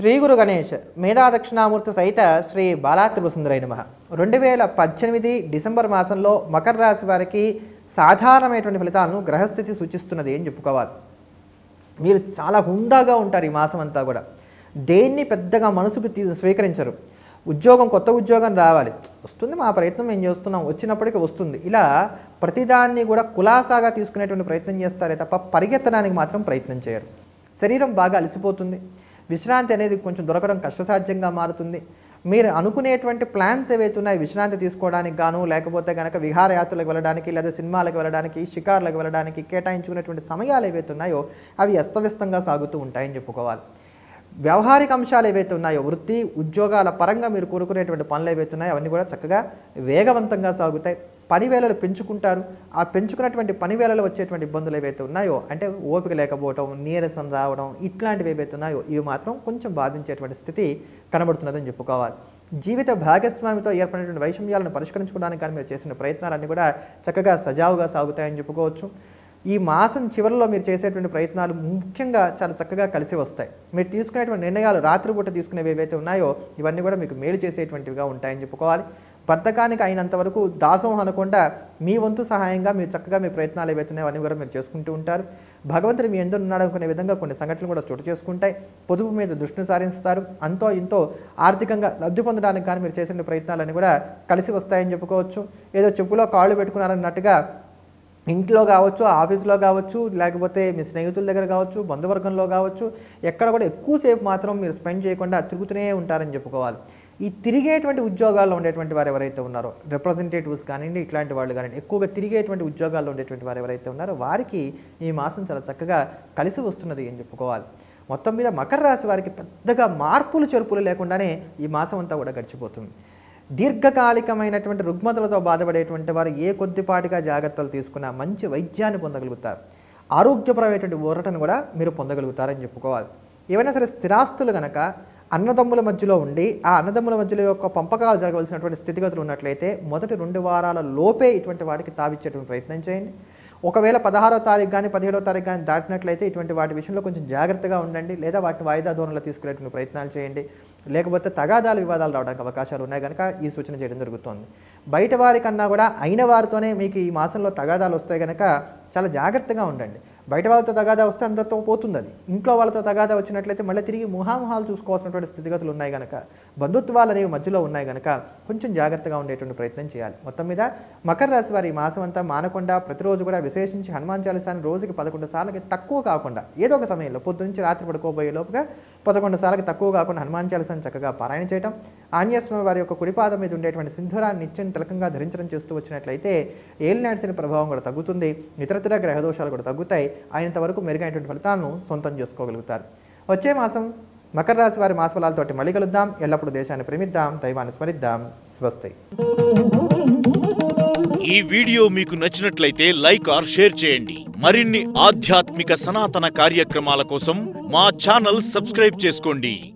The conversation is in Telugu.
శ్రీ గురు గణేష్ మేధా దక్షిణామూర్తి సహిత శ్రీ బాలాత్రిపుసుందరై నమ. రెండు వేల పద్దెనిమిది డిసెంబర్ మాసంలో మకర రాశి వారికి సాధారణమైనటువంటి ఫలితాలను గ్రహస్థితి సూచిస్తున్నది అని చెప్పుకోవాలి. మీరు చాలా హుందాగా ఉంటారు ఈ మాసం అంతా కూడా. దేన్ని పెద్దగా మనసుకు తీ స్వీకరించరు. ఉద్యోగం కొత్త ఉద్యోగం రావాలి. వస్తుంది మా ప్రయత్నం మేము చేస్తున్నాం. వచ్చినప్పటికీ వస్తుంది. ఇలా ప్రతిదాన్ని కూడా కులాసాగా తీసుకునేటువంటి ప్రయత్నం చేస్తారే తప్ప పరిగెత్తడానికి మాత్రం ప్రయత్నం చేయరు. శరీరం బాగా అలసిపోతుంది. విశ్రాంతి అనేది కొంచెం దొరకడం కష్టసాధ్యంగా మారుతుంది. మీరు అనుకునేటువంటి ప్లాన్స్ ఏవైతే ఉన్నాయో విశ్రాంతి తీసుకోవడానికి గాను లేకపోతే కనుక విహారయాత్రలకు వెళ్ళడానికి లేదా సినిమాలకు వెళ్ళడానికి షికార్లకు వెళ్ళడానికి కేటాయించుకునేటువంటి సమయాలు ఏవైతే ఉన్నాయో అవి అస్తవ్యస్తంగా సాగుతూ ఉంటాయని చెప్పుకోవాలి. వ్యవహారిక అంశాలు ఏవైతే ఉన్నాయో వృత్తి ఉద్యోగాల పరంగా మీరు కోరుకునేటువంటి పనులు ఏవైతే ఉన్నాయో అవన్నీ కూడా చక్కగా వేగవంతంగా సాగుతాయి. పనివేళలు పెంచుకుంటారు. ఆ పెంచుకున్నటువంటి పనివేళలు వచ్చేటువంటి ఇబ్బందులు ఏవైతే ఉన్నాయో అంటే ఓపిక లేకపోవడం నీరసం రావడం ఇట్లాంటివి ఏవైతే ఉన్నాయో ఇవి మాత్రం కొంచెం బాధించేటువంటి స్థితి కనబడుతున్నదని చెప్పుకోవాలి. జీవిత భాగస్వామితో ఏర్పడినటువంటి వైషమ్యాలను పరిష్కరించుకోవడానికి కానీ మీరు చేసిన ప్రయత్నాలన్నీ కూడా చక్కగా సజావుగా సాగుతాయని చెప్పుకోవచ్చు. ఈ మాసం చివరిలో మీరు చేసేటువంటి ప్రయత్నాలు ముఖ్యంగా చాలా చక్కగా కలిసి వస్తాయి. మీరు తీసుకునేటువంటి నిర్ణయాలు రాత్రిపూట తీసుకునేవి ఏవైతే ఉన్నాయో ఇవన్నీ కూడా మీకు మేలు చేసేటువంటివిగా ఉంటాయని చెప్పుకోవాలి. బద్ధకానికి అయినంత వరకు దాసం అనకుండా మీ వంతు సహాయంగా మీరు చక్కగా మీ ప్రయత్నాలు ఏవైతున్నాయో అన్నీ అవన్నీ కూడా మీరు చేసుకుంటూ ఉంటారు. భగవంతుడు మీ ఎందుకు ఉన్నాడు అనుకునే విధంగా కొన్ని సంఘటనలు కూడా చోటు చేసుకుంటాయి. పొదుపు మీద దృష్టిని సారిస్తారు. అంతో ఇంతో ఆర్థికంగా లబ్ధి పొందడానికి కానీ మీరు చేసిన ప్రయత్నాలన్నీ కూడా కలిసి వస్తాయని చెప్పుకోవచ్చు. ఏదో చెప్పులో కాళ్ళు పెట్టుకున్నారన్నట్టుగా ఇంట్లో కావచ్చు ఆఫీస్లో కావచ్చు లేకపోతే మీ స్నేహితుల దగ్గర కావచ్చు బంధువర్గంలో కావచ్చు ఎక్కడ కూడా ఎక్కువసేపు మాత్రం మీరు స్పెండ్ చేయకుండా తిరుగుతూనే ఉంటారని చెప్పుకోవాలి. ఈ తిరిగేటువంటి ఉద్యోగాల్లో ఉండేటువంటి వారు ఎవరైతే ఉన్నారో రిప్రజెంటేటివ్స్ కానివ్వండి ఇట్లాంటి వాళ్ళు కానివ్వండి ఎక్కువగా తిరిగేటువంటి ఉద్యోగాల్లో ఉండేటువంటి వారు ఎవరైతే ఉన్నారో వారికి ఈ మాసం చాలా చక్కగా కలిసి వస్తున్నది అని చెప్పుకోవాలి. మొత్తం మీద మకర రాశి వారికి పెద్దగా మార్పులు చెరుపులు లేకుండానే ఈ మాసం అంతా కూడా గడిచిపోతుంది. దీర్ఘకాలికమైనటువంటి రుగ్మతలతో బాధపడేటువంటి వారు ఏ కొద్దిపాటిగా జాగ్రత్తలు తీసుకున్నా మంచి వైద్యాన్ని పొందగలుగుతారు. ఆరోగ్యపరమైనటువంటి ఊరటను కూడా మీరు పొందగలుగుతారని చెప్పుకోవాలి. ఏవైనా సరే స్థిరాస్తులు గనక అన్నదమ్ముల మధ్యలో ఉండి ఆ అన్నదమ్ముల మధ్యలో యొక్క పంపకాలు జరగవలసినటువంటి స్థితిగతులు ఉన్నట్లయితే మొదటి రెండు వారాల లోపే ఇటువంటి వాటికి తావిచ్చేటువంటి ప్రయత్నం చేయండి. ఒకవేళ పదహారో తారీఖు కానీ పదిహేడో తారీఖు కానీ దాటినట్లయితే ఇటువంటి వాటి విషయంలో కొంచెం జాగ్రత్తగా ఉండండి. లేదా వాటిని వాయిదా ధోరణిలో తీసుకునేటువంటి ప్రయత్నాలు చేయండి. లేకపోతే తగాదాలు వివాదాలు రావడానికి అవకాశాలు ఉన్నాయి కనుక ఈ సూచన చేయడం జరుగుతోంది. బయట వారికన్నా కూడా అయిన వారితోనే మీకు ఈ మాసంలో తగాదాలు వస్తాయి కనుక చాలా జాగ్రత్తగా ఉండండి. బయట వాళ్ళతో తగాదా వస్తే అందరితో పోతుంది అది ఇంట్లో వాళ్ళతో తగాదా వచ్చినట్లయితే మళ్ళీ తిరిగి ముహాముహాలు చూసుకోవాల్సినటువంటి స్థితిగతులు ఉన్నాయి కనుక బంధుత్వాలు అనేవి మధ్యలో ఉన్నాయి కనుక కొంచెం జాగ్రత్తగా ఉండేటువంటి ప్రయత్నం చేయాలి. మొత్తం మీద మకర రాశి వారి మాసం అంతా మానకుండా ప్రతిరోజు కూడా విశేషించి హనుమాన్ చాలీసాన్ని రోజుకి పదకొండు సార్లకి తక్కువ కాకుండా ఏదో ఒక సమయంలో పొద్దు నుంచి రాత్రి పడుకోబోయే లోపుగా పదకొండు సార్లకి తక్కువ కాకుండా హనుమాన్ చాలీసాన్ని చక్కగా పారాయణ చేయటం ఆంజనేయస్వామి వారి యొక్క కుడిపాదం మీద ఉండేటువంటి సింధురాన్ని నిత్యం తిలకంగా ధరించడం చేస్తూ వచ్చినట్లయితే ఏలినాడ్సిన ప్రభావం కూడా తగ్గుతుంది. ఇతరతర గ్రహదోషాలు కూడా తగ్గుతాయి. అయినంత వరకు మెరుగైనటువంటి ఫలితాలను సొంతం చేసుకోగలుగుతారు. వచ్చే మాసం మకర రాశి వారి మాసఫలాలతోటి మళ్ళీ కలుద్దాం. ఎల్లప్పుడూ దేశాన్ని ప్రేమిద్దాం. దైవాన్ని స్మరిద్దాం. స్వస్తి. ఈ వీడియో మీకు నచ్చినట్లయితే లైక్ ఆర్ షేర్ చేయండి. మరిన్ని ఆధ్యాత్మిక సనాతన కార్యక్రమాల కోసం మా ఛానల్ సబ్స్క్రైబ్ చేసుకోండి.